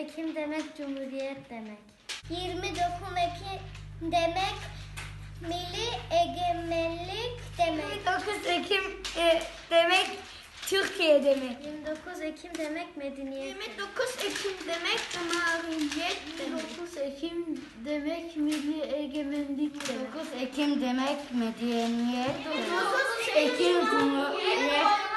Ekim demek Cumhuriyet demek. 29 Ekim demek milli egemenlik demek. 29 Ekim e, demek Türkiye demek. 29 Ekim demek medeniyet. 29 Ekim demek cumhuriyet demek. 29 Ekim demek milli egemenlik demek. 29 Ekim demek medeniyet demek. Ekim Cumhuriyet